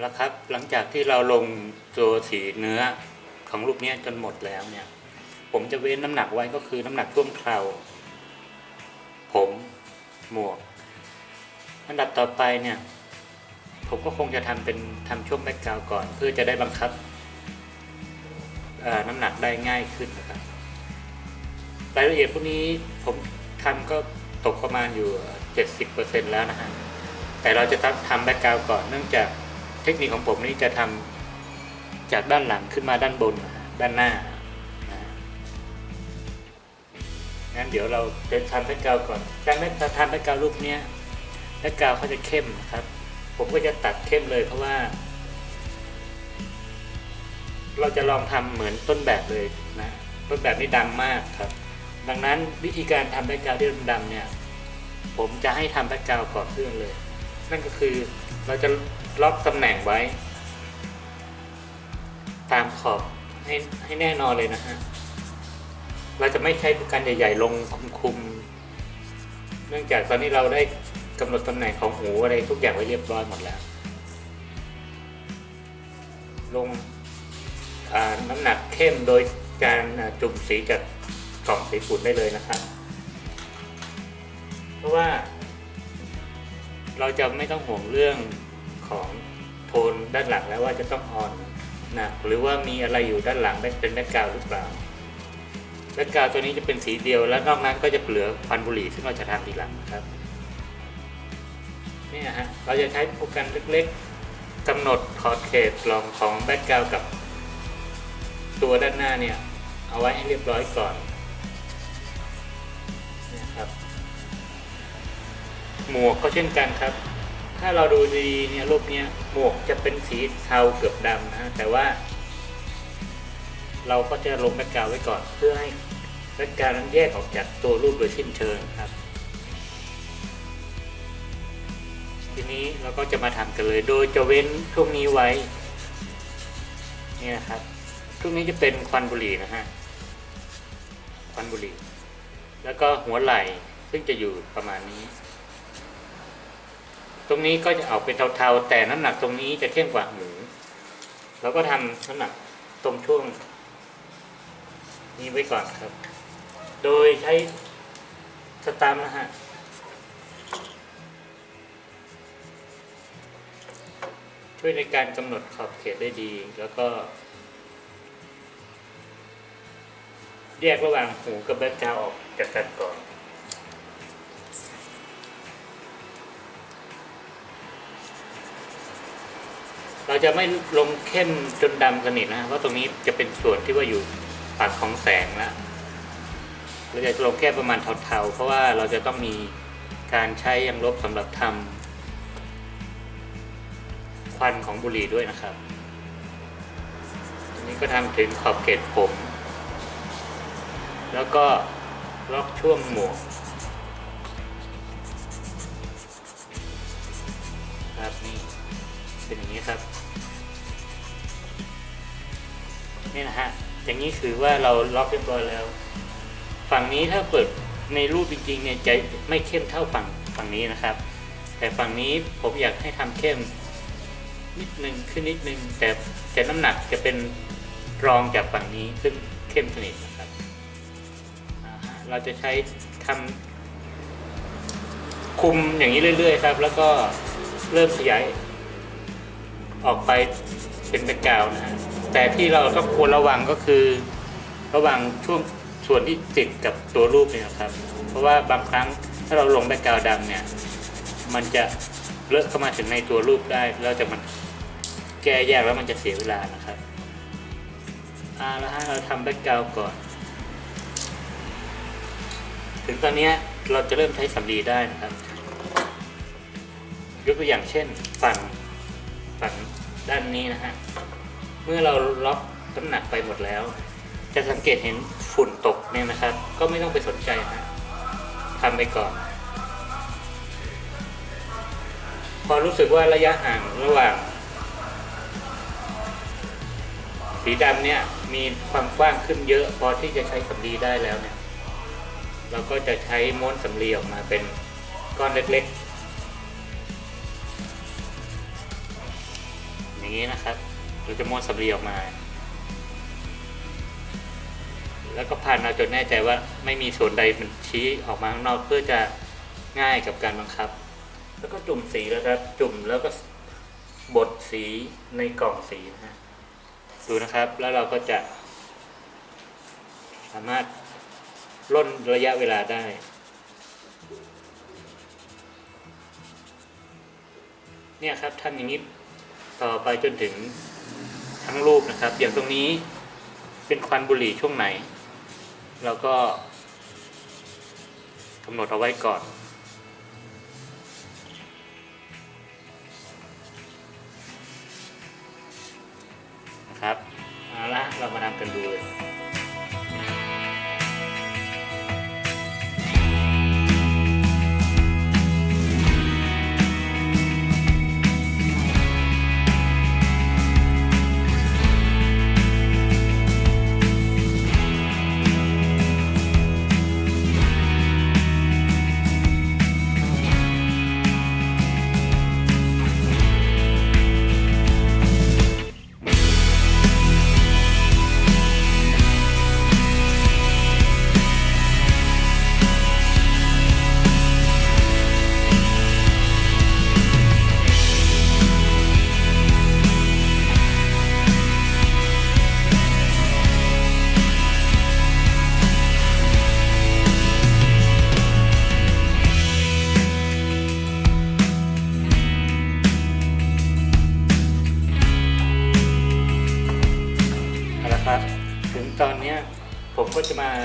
และครับ หลังจากที่เราลงตัวสีเนื้อของรูปนี้จนหมดแล้วเนี่ย ผมจะเว้นน้ำหนักไว้ก็คือน้ำหนักท่วมเคราผมหมวก อันดับต่อไปเนี่ย ผมก็คงจะทำเป็นทำช่วงแบ็กกราวก่อน เพื่อจะได้บังคับน้ำหนักได้ง่ายขึ้นนะครับรายละเอียดพวกนี้ผมทำก็ตกประมาณอยู่ 70%แล้วนะฮะแต่เราจะต้องทำแบ็กกราวก่อนเนื่องจาก เทคนิคของผมนี่จะทำจากด้านหลังขึ้นมาด้านบนด้านหน้างั้นเดี๋ยวเราจะทำแบ็กกราวก่อน การแบ็กทำแบ็กกราวรูปเนี้ยแบ็กกราวเขาจะเข้มนะครับ ผมก็จะตัดเข้มเลยเพราะว่า เราจะลองทำเหมือนต้นแบบเลยนะ ต้นแบบนี้ดำมากครับ ดังนั้นวิธีการทำแบ็กกราวที่ดำเนี่ย ผมจะให้ทำแบ็กกราวก่อนเพื่อนเลย นั่นก็คือเราจะล็อกตำแหน่งไว้ ตามขอบให้ให้แน่นอนเลยนะฮะ เราจะไม่ใช้การใหญ่ๆ ลงคุมๆ เนื่องจากตอนนี้เราได้กำหนดตำแหน่งของหูอะไรทุกอย่างไว้เรียบร้อยหมดแล้ว ลงน้ำหนักเข้มโดยการจุ่มสีจากกล่องสีฝุ่นได้เลยนะครับ เพราะว่า เราจะไม่ต้องห่วงเรื่องของโทนด้านหลังแล้วว่าจะต้องอ่อนหนักหรือว่ามีอะไรอยู่ด้านหลังเป็นแบ็กกราวหรือเปล่าแบ็กกราวตัวนี้จะเป็นสีเดียวแล้วนอกนั้นก็จะเหลือควันบุหรี่ซึ่งเราจะทำทีหลังนะครับนี่ฮะเราจะใช้โปรแกรมเล็กๆกำหนดขอบเขตลองของแบ็กกราวกับตัวด้านหน้าเนี่ยเอาไว้ให้เรียบร้อยก่อน หมวกก็เช่นกันครับ ถ้าเราดูดีเนี่ยรูปเนี้ยหมวกจะเป็นสีเทาเกือบดำนะฮะแต่ว่า เราก็จะลงแบ็กกราวไว้ก่อน เพื่อให้แบ็กกราวนั้นแยกออกจากตัวรูปโดยสิ้นเชิงครับ ทีนี้เราก็จะมาทำกันเลย โดยจะเว้นช่วงนี้ไว้นี่นะครับช่วงนี้จะเป็นควันบุหรี่นะฮะควันบุหรี่ แล้วก็หัวไหล่ซึ่งจะอยู่ประมาณนี้ ตรงนี้ก็จะออกเป็นเทาๆ แต่น้ำหนักตรงนี้จะเข้มกว่าหมูเราก็ทำน้ำหนักตรงช่วง นี้ไว้ก่อนครับ โดยใช้สตามนะฮะช่วยในการกำหนดขอบเขตได้ดี แล้วก็ แยกระหว่างหูกับแบ็คกราวออกจากกันก่อน เราจะไม่ลงเข้มจนดำสนิทนะเพราะตรงนี้จะเป็นส่วนที่ว่าอยู่ปากของแสงแล้วเราจะลงแค่ประมาณเทาๆ เพราะว่าเราจะต้องมีการใช้ยางลบสำหรับทำควันของบุหรี่ด้วยนะครับอันนี้ก็ทำถึงขอบเขตผม แล้วก็ล็อกช่วงหมวก เป็นอย่างนี้ครับนี่นะฮะอย่างนี้คือว่าเราล็อกเรียบร้อยแล้ว ฝั่งนี้ถ้าเปิดในรูปจริงๆเนี่ยจะไม่เข้มเท่าฝั่งฝั่งนี้นะครับ แต่ฝั่งนี้ผมอยากให้ทำเข้มนิดนึงขึ้นนิดนึงแต่แต่น้ำหนักจะเป็นรองจากฝั่งนี้ซึ่งเข้มสนิทนะครับเราจะใช้ทำคุมอย่างนี้เรื่อย ๆ ครับ แล้วก็เริ่มขยาย ออกไปเป็นแบ็กกาวนะฮะแต่ที่เราต้องควรระวังก็คือ ระวังช่วงส่วนที่ติดกับตัวรูปเนี่ยนะครับ เพราะว่าบางครั้งถ้าเราลงแบ็กกราวดำเนี่ย มันจะเลอะเข้ามาถึงในตัวรูปได้ แล้วจะมันแก้ยากแล้วมันจะเสียเวลานะครับอ่าแล้วฮะเราทำแบ็กกราวก่อน ถึงตอนนี้เราจะเริ่มใช้สำลีได้นะครับ ยกตัวอย่างเช่นฝั่ง ฝั่งด้านนี้นะฮะ เมื่อเราล็อกน้ำหนักไปหมดแล้ว จะสังเกตเห็นฝุ่นตกเนี่ยนะครับ ก็ไม่ต้องไปสนใจนะทำไปก่อน พอรู้สึกว่าระยะห่างระหว่าง สีดำเนี่ยมีความกว้างขึ้นเยอะ พอที่จะใช้สำลีได้แล้วเนี่ย เราก็จะใช้ม้วนสำลีออกมาเป็นก้อนเล็กๆ อย่างนี้นะครับ เราจะม้วนสำลีออกมา แล้วก็พันเอาจนแน่ใจว่าไม่มีส่วนใดมันชี้ออกมาข้างนอกเพื่อจะง่ายกับการบังคับ แล้วก็จุ่มสีแล้วครับ จุ่มแล้วก็บดสีในกล่องสีนะฮะดูนะครับ แล้วเราก็จะ สามารถล่นระยะเวลาได้เนี่ยครับทำอย่างนี้ ต่อไปจนถึงทั้งรูปนะครับ อย่างตรงนี้เป็นควันบุหรี่ช่วงไหนเราก็กำหนดเอาไว้ก่อน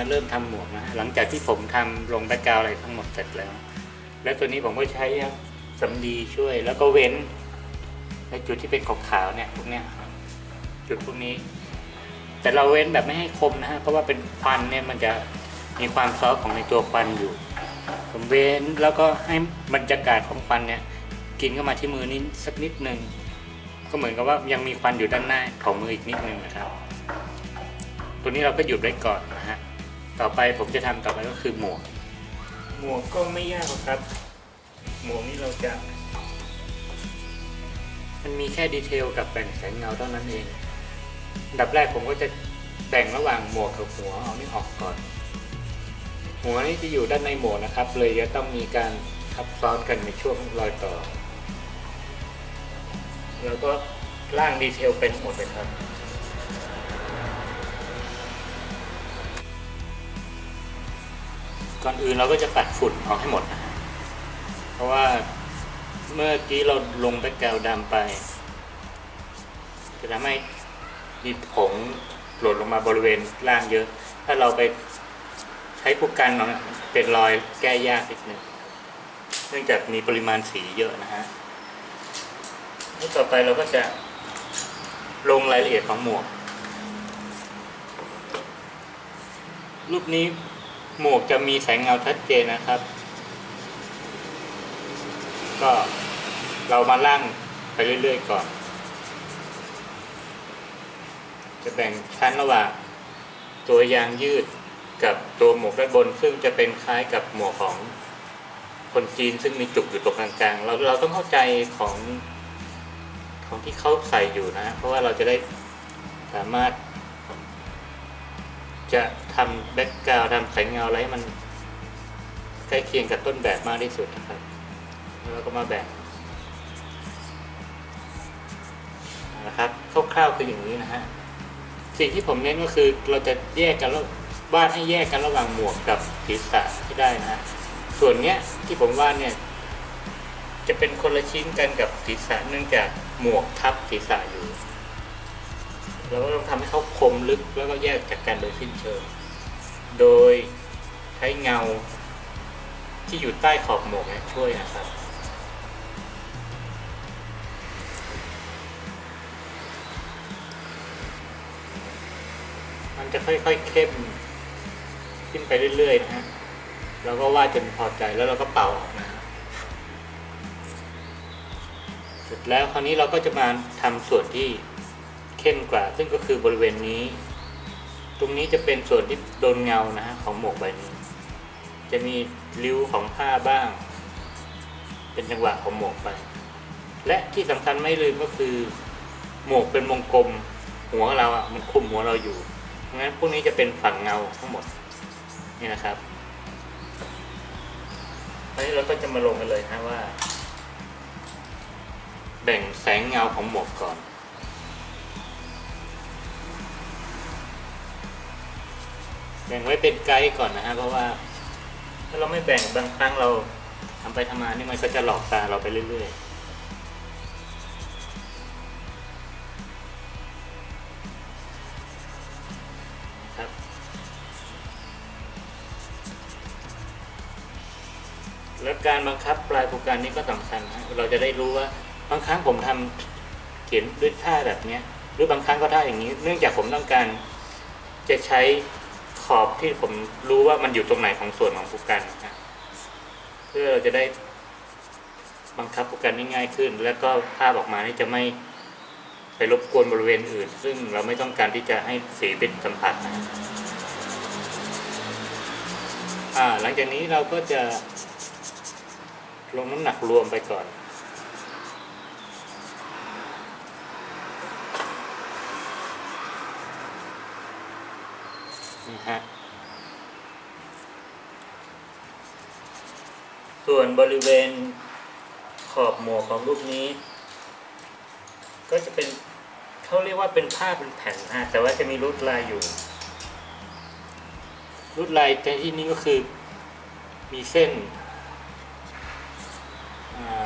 เริ่มทำหมวกนะหลังจากที่ผมทำลงแบ็กกราวอะไรทั้งหมดเสร็จแล้ว แล้วตัวนี้ผมก็ใช้สำลีช่วย แล้วก็เว้นในจุดที่เป็นขาวๆเนี่ยพวกเนี้ยจุดพวกนี้ แต่เราเว้นแบบไม่ให้คมนะฮะเพราะว่าเป็นควันเนี่ยมันจะมีความซอฟของในตัวควันอยู่ ผมเว้นแล้วก็ให้บรรยากาศของควันเนี่ยกินเข้ามาที่มือนิดสักนิดหนึ่งก็เหมือนกับว่ายังมีควันอยู่ด้านหน้าของมืออีกนิดหนึ่งนะครับ ตัวนี้เราก็หยุดไว้ก่อนนะฮะ ต่อไปผมจะทำต่อไปก็คือหมวก หมวกก็ไม่ยากหรอกครับ หมวกนี้เราจะ มันมีแค่ดีเทลกับแบ่งแสงเงาเท่านั้นเองอันดับแรกผมก็จะแบ่งระหว่างหมวกกับหัวเอานี่ออกก่อน หัวนี่จะอยู่ด้านในหมวกนะครับ เลยจะต้องมีการทับซ้อนกันในช่วงรอยต่อ แล้วก็ล่างดีเทลเป็นหมดเลยครับ ก่อนอื่นเราก็จะปัดฝุ่นออกให้หมดนะเพราะว่าเมื่อกี้เราลงแบ็กกราวดำไป จะทำให้มีผงหล่นลงมาบริเวณล่างเยอะ ถ้าเราไปใช้ผู้กันเนาะเป็นรอยแก้ยากนิดนึงเนื่องจากมีปริมาณสีเยอะนะฮะแล้วต่อไปเราก็จะลงรายละเอียดของหมวก รูปนี้ หมวกจะมีแสงเงาชัดเจนนะครับ ก็เรามาล่างไปเรื่อยๆก่อน จะแบ่งชั้นระหว่างตัวยางยืดกับตัวหมวกด้านบน ซึ่งจะเป็นคล้ายกับหมวกของคนจีนซึ่งมีจุกอยู่ตรงกลางๆ เราเราต้องเข้าใจของของที่เขาใส่อยู่นะ เพราะว่าเราจะได้สามารถ จะทำแบ็กกราวด์ทำแสงเงาอะไรให้มันใกล้เคียงกับต้นแบบมากที่สุดนะครับ แล้วก็มาแบ่งนะครับคร่าวๆคืออย่างนี้นะฮะสิ่งที่ผมเน้นก็คือเราจะแยกกันแล้ววาดให้แยกกันระหว่างหมวกกับศีรษะที่ได้นะฮะส่วนเนี้ยที่ผมวาดเนี่ยจะเป็นคนละชิ้นกันกับศีรษะเนื่องจากหมวกทับศีรษะอยู่ เราก็ต้องทำให้เขาคมลึกแล้วก็แยกจากกันโดยสิ้นเชิง โดยใช้เงาที่อยู่ใต้ขอบหมวกนะช่วยนะครับ มันจะค่อยๆเข้มขึ้นไปเรื่อยๆนะฮะ แล้วก็วาดจนพอใจแล้วเราก็เป่าออกนะฮะเสร็จแล้วคราวนี้เราก็จะมาทำส่วนที่ เข้มกว่า ซึ่งก็คือบริเวณนี้ ตรงนี้จะเป็นส่วนที่โดนเงานะฮะของหมวกใบนี้ จะมีริ้วของผ้าบ้าง เป็นจังหวะของหมวกไป และที่สำคัญไม่ลืมก็คือ หมวกเป็นวงกลมหัวเราอะมันคุมหัวเราอยู่เพราะงั้นพวกนี้จะเป็นฝั่งเงาทั้งหมดนี่นะครับอันนี้เราก็จะมาลงกันเลยนะว่า แบ่งแสงเงาของหมวกก่อน แบ่งไว้เป็นไกด์ก่อนนะฮะเพราะว่าถ้าเราไม่แบ่งบางครั้งเราทำไปทำมานี่มันก็จะหลอกตาเราไปเรื่อยๆแล้วการบังคับปลายผูกการนี้ก็สำคัญนะเราจะได้รู้ว่าบางครั้งผมทำเขียนด้วยท่าแบบเนี้ย หรือบางครั้งก็ท่าอย่างนี้ เนื่องจากผมต้องการจะใช้ ขอบที่ผมรู้ว่ามันอยู่ตรงไหนของส่วนของผูกกันนะเพื่อเราจะได้บังคับผูกกันง่ายขึ้น แล้วก็ภาพออกมานี่จะไม่ไปรบกวนบริเวณอื่น ซึ่งเราไม่ต้องการที่จะให้สีเป็นสัมผัสนะหลังจากนี้เราก็จะลงน้ำหนักรวมไปก่อน ฮะ ส่วนบริเวณขอบหมวกของรูปนี้ ก็จะเป็นเขาเรียกว่าเป็นผ้าเป็นแผ่นนะฮะแต่ว่าจะมีรูดลายอยู่รูดลายในที่นี้ก็คือมีเส้น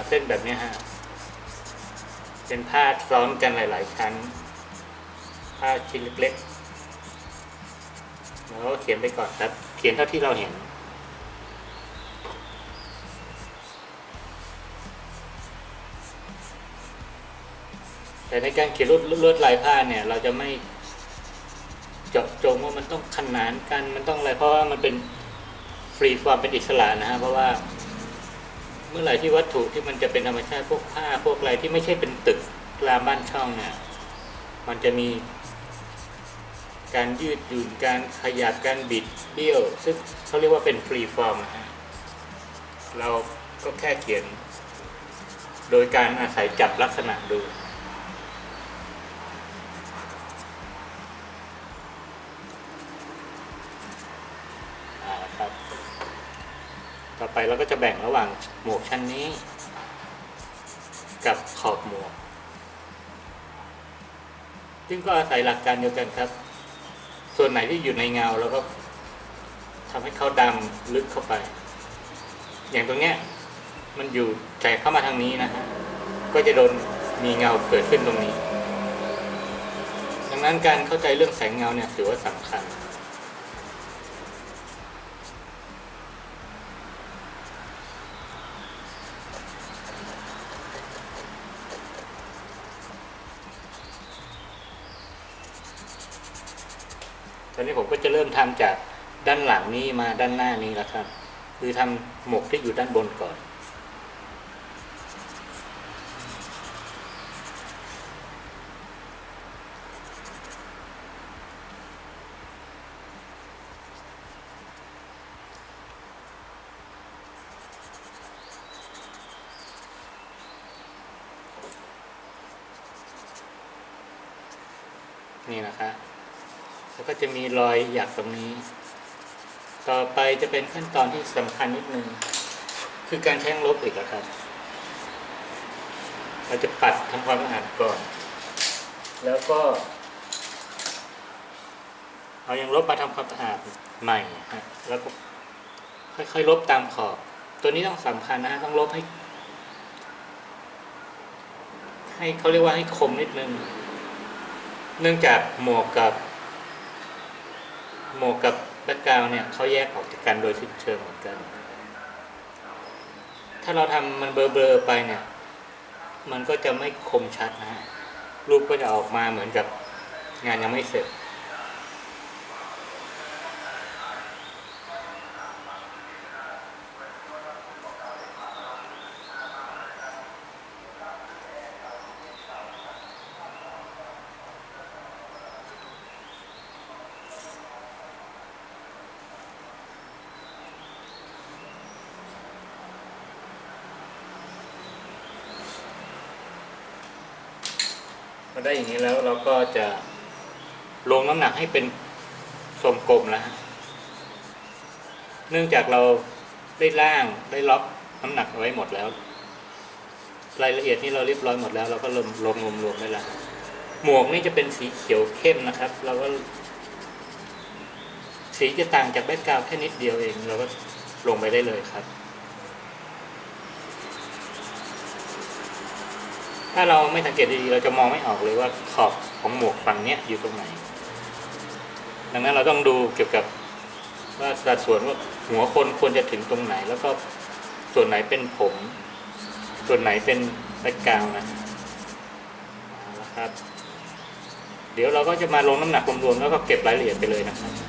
เส้นแบบนี้ฮะ เป็นผ้าซ้อนกันหลาย ๆ ชั้น ผ้าชิ้นเล็กๆ แล้วก็เขียนไปก่อนครับเขียนเท่าที่เราเห็น แต่ในการเขียนลวดลวดลายผ้าเนี่ย เราจะไม่เจาะจงว่ามันต้องขนานกันมันต้องอะไรเพราะว่ามันเป็นฟรีฟอร์มเป็นอิสระนะฮะเพราะว่าเมื่อไหร่ที่วัตถุที่มันจะเป็นธรรมชาติพวกผ้าพวกอะไรที่ไม่ใช่เป็นตึกรามบ้านช่องเนี่ยมันจะมี การยืดหยุ่นการขยับการบิดเบี้ยวซึ่งเขาเรียกว่าเป็นฟรีฟอร์มนะฮะเราก็แค่เขียน โดยการอาศัยจับลักษณะดูครับ ต่อไปเราก็จะแบ่งระหว่างหมวกชั้นนี้ กับขอบหมวก ซึ่งก็อาศัยหลักการเดียวกันครับ ส่วนไหนที่อยู่ในเงาแล้วก็ทำให้เขาดำลึกเข้าไป อย่างตรงเนี้ยมันอยู่ใจเข้ามาทางนี้นะฮะก็จะโดนมีเงาเกิดขึ้นตรงนี้ ดังนั้นการเข้าใจเรื่องแสงเงาเนี่ยถือว่าสำคัญ ตอนนี้ผมก็จะเริ่มทำจากด้านหลังนี้มาด้านหน้านี้แล้วครับ คือทำหมกที่อยู่ด้านบนก่อนนะครับ แล้วก็ จะมีรอยหยักตรงนี้ ต่อไปจะเป็นขั้นตอนที่สำคัญนิดนึง คือการใช้ยางลบอีกแล้วครับ เราจะปัดทำความสะอาดก่อน แล้วก็ เอายางลบมาทำความสะอาดใหม่ฮะแล้วก็ค่อยๆลบตามขอบ ตัวนี้ต้องสำคัญนะฮะต้องลบให้ ให้เขาเรียกว่าให้คมนิดนึง เนื่องจากหมวกกับ หมวกกับแบ็กกราวเนี่ยเขาแยกออกจากกันโดยสิ้นเชิงเหมือนกัน ถ้าเราทำมันเบลอๆไปเนี่ย มันก็จะไม่คมชัดนะฮะรูปก็จะออกมาเหมือนกับงานยังไม่เสร็จ ได้อย่างนี้แล้วเราก็จะลงน้ำหนักให้เป็นทรงกลมแล้วฮะเนื่องจากเราได้ล่างได้ล็อกน้ำหนักเอาไว้หมดแล้ว รายละเอียดนี่เราเรียบร้อยหมดแล้ว เราก็ลงลงรวมๆได้ล้วหมวกนี่จะเป็นสีเขียวเข้มนะครับ เราก็ สีจะต่างจากแบ็กกราวแค่นิดเดียวเอง เราก็ลงไปได้เลยครับ ถ้าเราไม่สังเกตดีๆเราจะมองไม่ออกเลยว่าขอบของหมวกฝั่งเนี้ยอยู่ตรงไหน ดังนั้นเราต้องดูเกี่ยวกับว่าสัดส่วนว่าหัวคนควรจะถึงตรงไหน แล้วก็ส่วนไหนเป็นผม ส่วนไหนเป็นแบ็กกราวนะเอาละครับ เดี๋ยวเราก็จะมาลงน้ำหนักรวมๆแล้วก็เก็บรายละเอียดไปเลยนะครับ